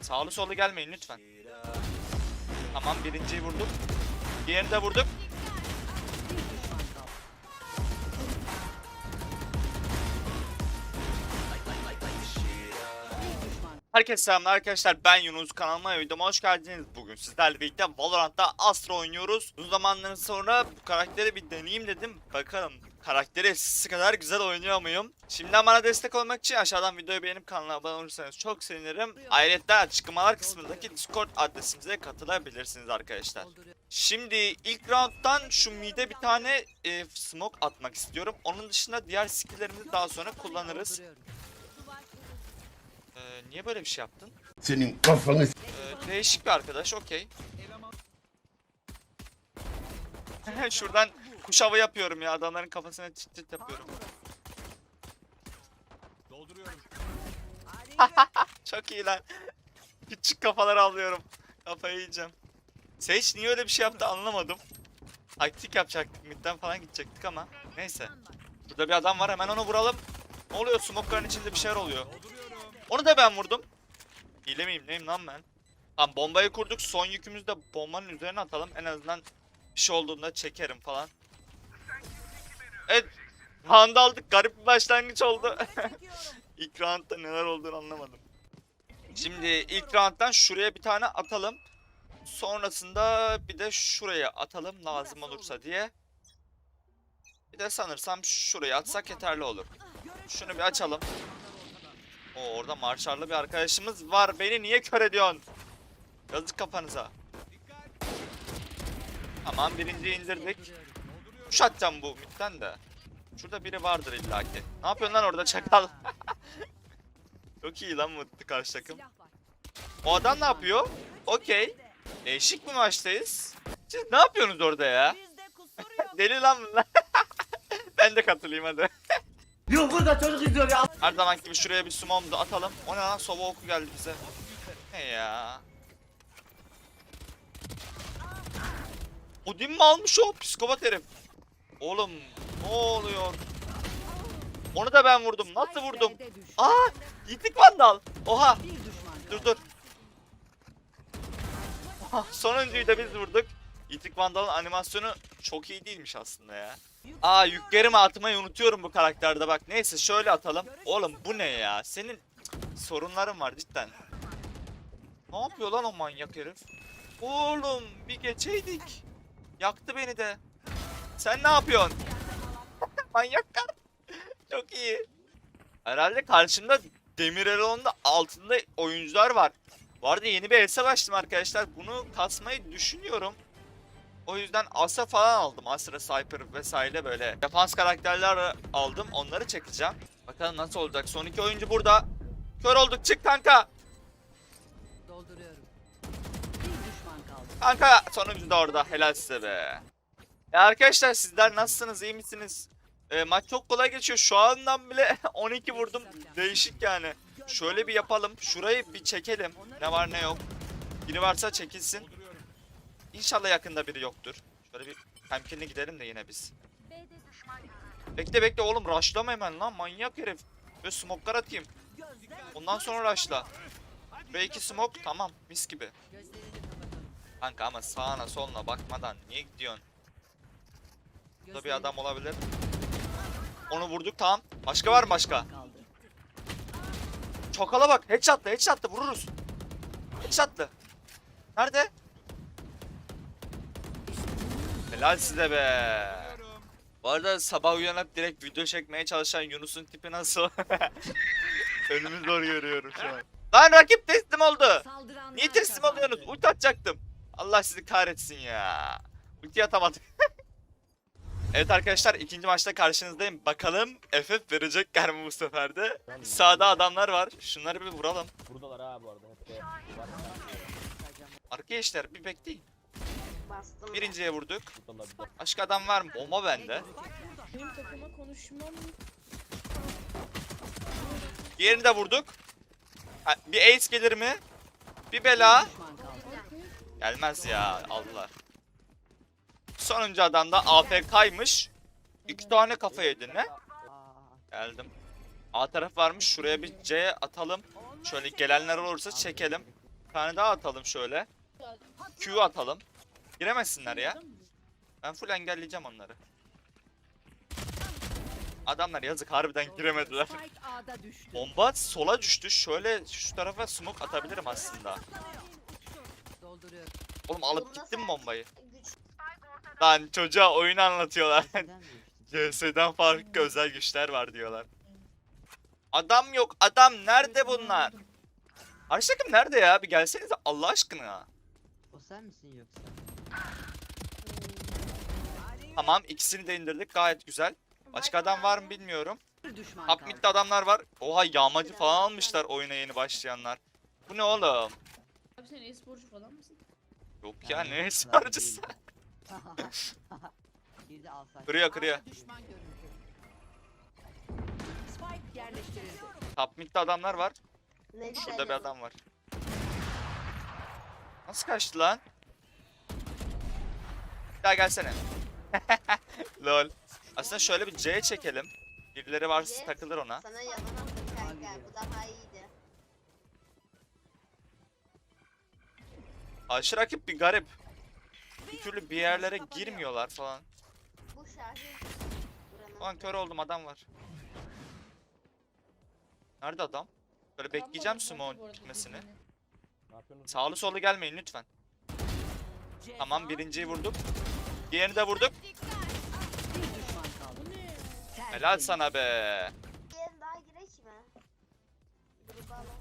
Sağlı sollu gelmeyin lütfen. Tamam birinciyi vurduk. Diğerini de vurduk. Herkese selamlar arkadaşlar ben Yunus kanalıma videoma hoş geldiniz. Bugün sizlerle birlikte Valorant'ta Astra oynuyoruz. Uzun zamanların sonra bu karakteri bir deneyeyim dedim. Bakalım karakteri eskisi kadar güzel oynuyor muyum? Şimdiden bana destek olmak için aşağıdan videoyu beğenip kanala abone olursanız çok sevinirim. Ayrıca açıklamalar kısmındaki Discord adresimize katılabilirsiniz arkadaşlar. Şimdi ilk round'dan şu mide bir tane e, smoke atmak istiyorum. Onun dışında diğer skill'lerimizi daha sonra kullanırız. Ee, niye böyle bir şey yaptın? Senin kafanı Ee, değişik bir arkadaş, okey. Şuradan kuş hava yapıyorum ya, adamların kafasına çıt çıt yapıyorum. Çok iyi lan. Küçük kafalar alıyorum. Kafayı yiyeceğim. Sage niye öyle bir şey yaptı anlamadım. Taktik yapacaktık, midden falan gidecektik ama. Neyse. Burada bir adam var, hemen onu vuralım. Ne oluyor? Smoke'ların içinde bir şeyler oluyor. Onu da ben vurdum. Hile miyim neyim lan ben? Tamam bombayı kurduk. Son yükümüzü de bombanın üzerine atalım. En azından bir şey olduğunda çekerim falan. Evet. Round aldık. Garip bir başlangıç oldu. ilk roundda neler olduğunu anlamadım. Şimdi ilk rounddan şuraya bir tane atalım. Sonrasında bir de şuraya atalım lazım olursa diye. Bir de sanırsam şuraya atsak yeterli olur. Şunu bir açalım. O orada marşarlı bir arkadaşımız var. Beni niye kör ediyorsun? Yazık kafanıza. Tamam birinciyi indirdik. Kuş atacağım bu midden de. Şurada biri vardır illaki. Ne yapıyorsun lan orada çakal? Çok iyi lan bu karşı takım. O adam ne yapıyor? Okey. Değişik bir maçtayız. Siz ne yapıyorsunuz orada ya? Deli lan bunlar. ben de katılayım hadi. Yok burada çocuk izliyor ya. Her zaman gibi şuraya bir sumom da atalım. O ne lan sova oku geldi bize. Ne ya? Odin mi almış o psikopat herif? Oğlum ne oluyor? Onu da ben vurdum. Nasıl vurdum? Aa! Yitik vandal. Oha! Dur dur. Sonuncuyu da biz vurduk. Yitik vandalın animasyonu çok iyi değilmiş aslında ya. Aa yüklerimi atmayı unutuyorum bu karakterde bak. Neyse şöyle atalım. Oğlum bu ne ya? Senin Cık, sorunların var cidden. Ne yapıyor lan o manyak herif? Oğlum bir geçeydik. Yaktı beni de. Sen ne yapıyorsun? manyak kar. Çok iyi. Herhalde karşımda Demir Elon'da altında oyuncular var. Bu arada yeni bir el savaştım arkadaşlar. Bunu kasmayı düşünüyorum. O yüzden Asa falan aldım. Astra Sniper vesaire böyle. Defans karakterler aldım. Onları çekeceğim. Bakalım nasıl olacak. Son iki oyuncu burada. Kör olduk. Çık kanka. Dolduruyorum. Bir düşman kaldı. Kanka sonuncu da orada. Helal size be. Ya arkadaşlar sizler nasılsınız? iyi misiniz? Ee, maç çok kolay geçiyor. Şu andan bile 12 vurdum. Değişik yani. Şöyle bir yapalım. Şurayı bir çekelim. Ne var ne yok. Biri varsa çekilsin. İnşallah yakında biri yoktur. Şöyle bir temkinli gidelim de yine biz. Bekle bekle oğlum rushlama hemen lan manyak herif. Böyle smoke'lar atayım. Ondan sonra rushla. Ve iki smoke tamam mis gibi. Kanka ama sağına soluna bakmadan niye gidiyorsun? Burada bir adam olabilir. Onu vurduk tamam. Başka var mı başka? Çokala bak. Headshot'la headshot'la vururuz. Headshot'la. Nerede? Helal size be. Bu arada sabah uyanıp direkt video çekmeye çalışan Yunus'un tipi nasıl? Önümü zor görüyorum şu an. Lan rakip teslim oldu. Niye teslim oluyorsunuz? Ulti atacaktım. Allah sizi kahretsin ya. Ulti atamadım. Evet arkadaşlar ikinci maçta karşınızdayım. Bakalım FF verecekler mi bu sefer de? Sağda adamlar var. Şunları bir vuralım. Buradalar ha bu arada hep. Arkadaşlar bir bekleyin. Bastım. Birinciye vurduk. Buradalar bir de. Başka adam var mı? Bomba bende. Benim takıma konuşmam. Diğerini de vurduk. Ha, bir ace gelir mi? Bir bela. Gelmez ya Allah. Sonuncu adam da AFK'ymış. İki tane kafa yedi ne? Geldim. A taraf varmış. Şuraya bir C atalım. Şöyle gelenler olursa çekelim. Bir tane daha atalım şöyle. Q atalım. Giremezsinler ya. Ben full engelleyeceğim onları. Adamlar yazık harbiden giremediler. Bomba sola düştü. Şöyle şu tarafa smoke atabilirim aslında. Oğlum alıp gittim bombayı. Lan çocuğa oyunu anlatıyorlar. CS'den farklı özel güçler var diyorlar. Adam yok. Adam nerede bunlar? Karşı takım nerede ya? Bir gelsenize Allah aşkına. O sen misin yoksa? Tamam ikisini de indirdik gayet güzel. Başka adam var mı bilmiyorum. Düşman mid'de adamlar var. Oha yağmacı falan almışlar oyuna yeni başlayanlar. Bu ne oğlum? Abi sen e-sporcu falan mısın? Yok ya Yani ne ben de alsak. Kırıyor kırıyor. Düşman görüldü. Spike yerleştirildi. Top mid'de adamlar var. Ne güzel Şurada bir adam var. Nasıl kaçtı lan? Bir daha gelsene. Lol. Aslında şöyle bir C çekelim. Birileri varsa takılır ona. Sana yalan attım kanka. Bu daha iyiydi. Karşı rakip bir garip. Bir türlü bir yerlere girmiyorlar falan. Bu şarjı. Buranın. Ulan kör oldum adam var. Nerede adam? Böyle bekleyeceğim sumo gitmesini. Ne yapıyorsunuz? Sağlı sollu gelmeyin lütfen. Tamam birinciyi vurduk. Diğerini de vurduk. Bir düşman kaldı. Bu ne? Helal sana be.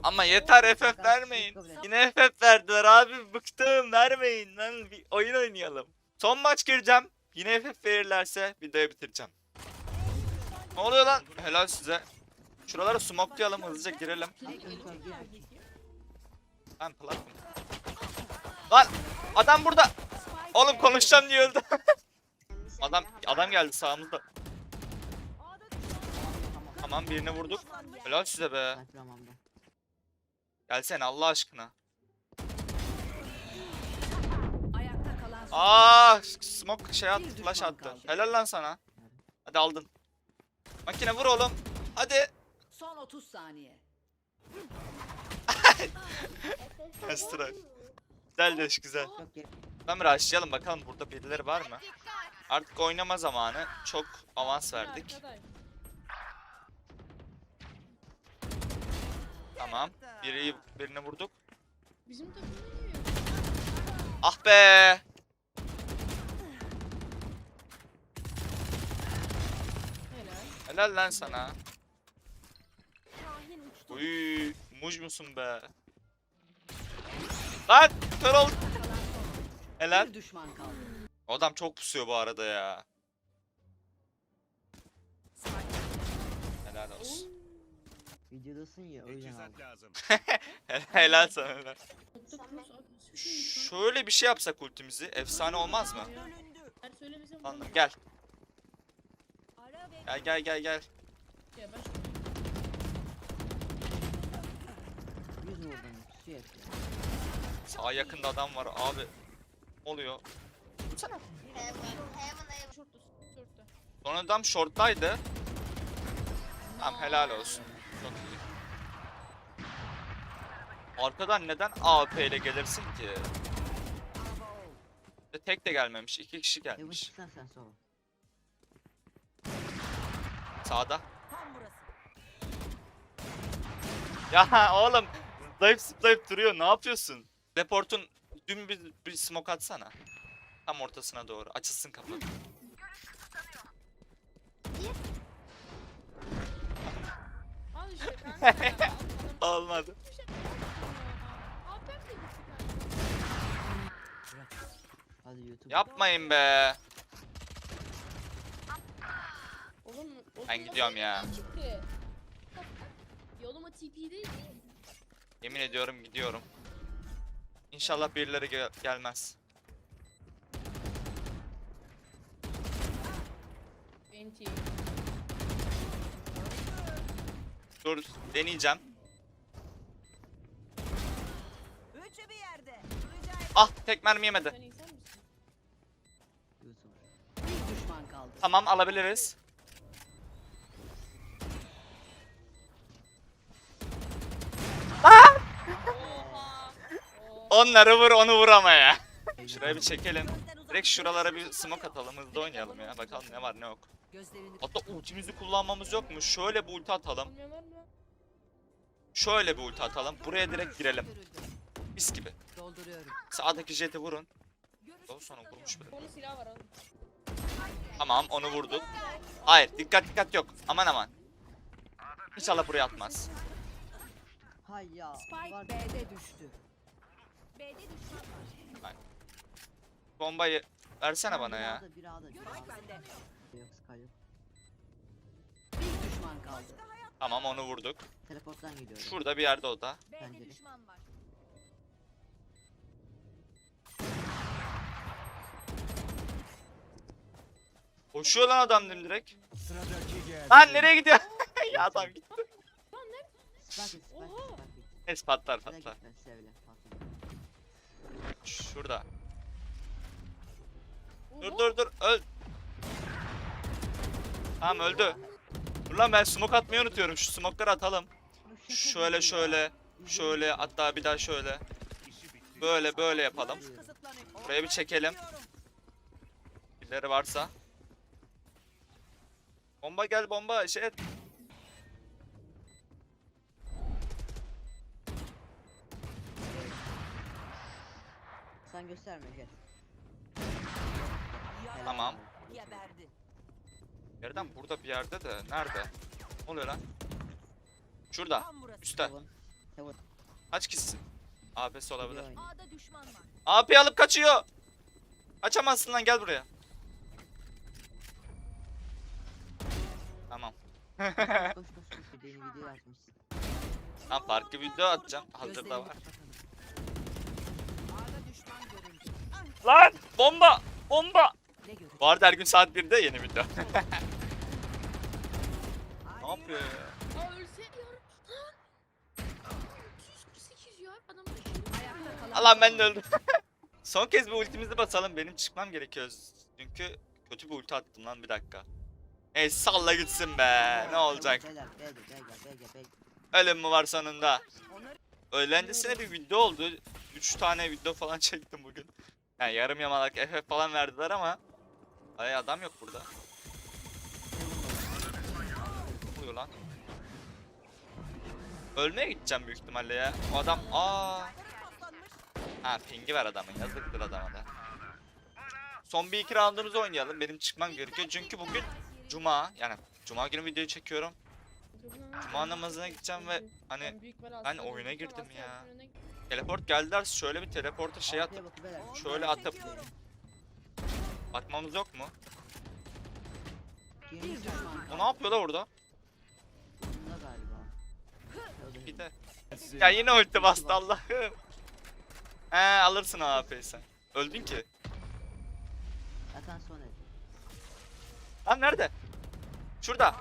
Ama yeter FF vermeyin. Yine FF verdiler abi bıktım vermeyin lan bir oyun oynayalım. Son maç gireceğim. Yine FF verirlerse videoyu bitireceğim. Ne oluyor lan? Helal size. Şuraları smoklayalım hızlıca girelim. Ben plak? Lan adam burada. Oğlum konuşacağım diye öldü. adam adam geldi sağımızda. Tamam birini vurduk. Helal size be. Gelsene Allah aşkına. Ayakta kalan son. Aa smoke şey attı flash attı. Helal lan sana. Hadi aldın. Makine vur oğlum. Hadi. Son 30 saniye. Astra. Güzel deş güzel. Çok geri. Tamam rushlayalım bakalım burada birileri var mı? Artık oynama zamanı. Çok avans verdik. Arkadaş. Tamam. Biri birini vurduk. Bizim? Ah be. Helal. Helal lan sana. Uy, muj musun be? Lan kör ol. Helal. Bir düşman kaldı. O adam çok pusuyor bu arada ya. Helal olsun. Videodasın ya o yüzden aldım. Teçhizat lazım. Helal sana helal. Şöyle bir şey yapsak ultimizi efsane olmaz mı? Anladım gel. Gel gel gel gel. Ya baş. 100 vurdum. Su et ya. Sağ yakında adam var abi. Ne oluyor? Vursana. Heaven, heaven, heaven. Şortta, şortta. Son adam short'taydı. Tamam helal olsun. Çok iyi. Arkadan neden AWP ile gelirsin ki? Ve tek de gelmemiş. iki kişi Heaven gelmiş. Sağda. Ya oğlum zıplayıp zıplayıp duruyor. Ne yapıyorsun? Report'un dün bir, bir smoke atsana. Tam ortasına doğru. Açılsın kapı. İşte kanka. Olmadı. Hadi YouTube. Yapmayın be. Oğlum, Ben gidiyorum ya. Çıktı. Yoluma TP değil mi? Yemin ediyorum gidiyorum. İnşallah birileri gel- gelmez. NT. Dur deneyeceğim. Ah tek mermi yemedi. Tamam alabiliriz. Oha. Onları vur onu vur ama ya. Şuraya bir çekelim. Direkt şuralara bir smoke atalım hızlı oynayalım ya. Bakalım ne var ne yok. Hatta ultimizi kullanmamız yok mu? Şöyle bir ulti atalım. Şöyle bir ulti atalım. Buraya direkt girelim. Mis gibi. dolduruyorum. Sağdaki jeti vurun. Daha sonra vurmuş bile. Tamam onu vurduk. Hayır dikkat dikkat yok. Aman aman. İnşallah buraya atmaz. Hay ya. Spike Var. B'de düştü. Bombayı versene bana ya. Bir düşman kaldı. Tamam onu vurduk. Teleporttan geliyor. Şurada bir yerde o da. Pencere. Koşuyor lan adam direkt. Lan nereye gidiyor? ya adam gitti. Spike it, Oha. Neyse patlar patlar. sevle. Şurada. Dur dur dur öl. Tamam öldü. Lan ben smoke atmayı unutuyorum. Şu smoke'ları atalım. Şöyle şöyle. Şöyle hatta bir daha şöyle. Böyle böyle yapalım. Buraya bir çekelim. Birileri varsa. Bomba gel bomba şey et. Sen gösterme gel. Tamam. Geberdi. Nereden? Burada bir yerde de. Nerede? Ne oluyor lan? Şurada. Üstte. Kaç kişisin? AP'si olabilir. A'da düşman var. AP alıp kaçıyor. Kaçamazsın lan gel buraya. Tamam. Koş koş koş. Video atmışsın. Lan farklı video atacağım. Hazırda var. A'da düşman görüldü. Lan! Bomba! Bomba! Ne? Bu arada her gün saat 1'de yeni video. ne yapıyor ya? Aa ölse diyorum. Lan. 248 ya. Adam Ayakta kalan Allah ben son de öldüm. Son kez bir ultimizi basalım. Benim çıkmam gerekiyor. Çünkü kötü bir ulti attım lan bir dakika. Ey salla gitsin be. Ne olacak? Beyler beyler beyler beyler beyler. Ölüm mü var sonunda? Onları Öğlencesine bir video oldu. 3 tane video falan çektim bugün. Yani yarım yamalak FF falan verdiler ama Ay adam yok burada. Lan? Ölmeye gideceğim büyük ihtimalle ya. O adam aa. Ha pingi var adamın. Yazıktır adama da. Son bir iki roundumuzu oynayalım. Benim çıkmam gerekiyor. Çünkü bugün Cuma. Yani Cuma günü videoyu çekiyorum. Cuma namazına gideceğim ve hani ben oyuna girdim ya. Teleport geldiler. Şöyle bir teleporta şey atıp şöyle atıp atmamız yok mu? O ne yapıyor da orada? Da- de. Ya yine ulti bastı Allah'ım. He alırsın AP'yi sen. Öldün ki. Zaten son el. Lan nerede? Şurada.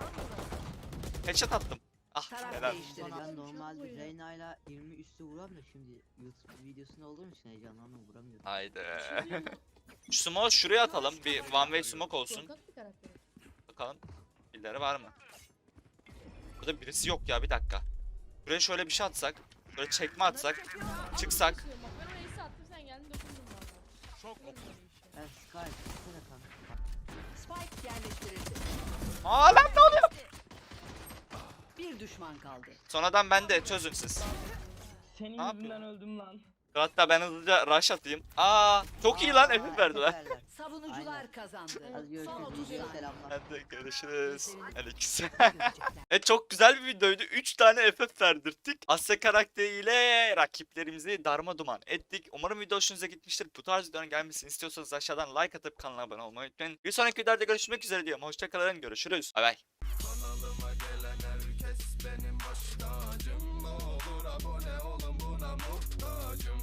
Headshot attım. Ah Taraf helal. değiştirildi. Ben normalde Reyna ile 20 üstü vuramıyorum şimdi YouTube videosunda olduğum için heyecanlandım vuramıyorum. Haydi. Şu smoke şuraya atalım. Bir one way smoke olsun. Bakalım. Birileri var mı? Burada birisi yok ya bir dakika. Buraya şöyle bir şey atsak. Böyle çekme atsak. Çıksak. Ben oraya ace attım sen geldin dokundun bana. Çok Ben kanka. Spike yerleştirildi. Aa lan ne oluyor? Bir düşman kaldı. Sonradan ben de çözün siz. Senin Ne yapıyor? yüzünden öldüm lan. Hatta ben hızlıca rush atayım. Aa çok iyi lan FF verdiler. Savunucular Aynen. kazandı. Hadi Son görüşürüz. 30 Videoya saniye. selamlar. Hadi görüşürüz. Görecekler. Evet çok güzel bir videoydu. 3 tane FF verdirttik. Asya karakteriyle rakiplerimizi darma duman ettik. Umarım video hoşunuza gitmiştir. Bu tarz videoların gelmesini istiyorsanız aşağıdan like atıp kanala abone olmayı unutmayın. Bir sonraki videoda görüşmek üzere diyorum. Hoşçakalın. Görüşürüz. Bay bay.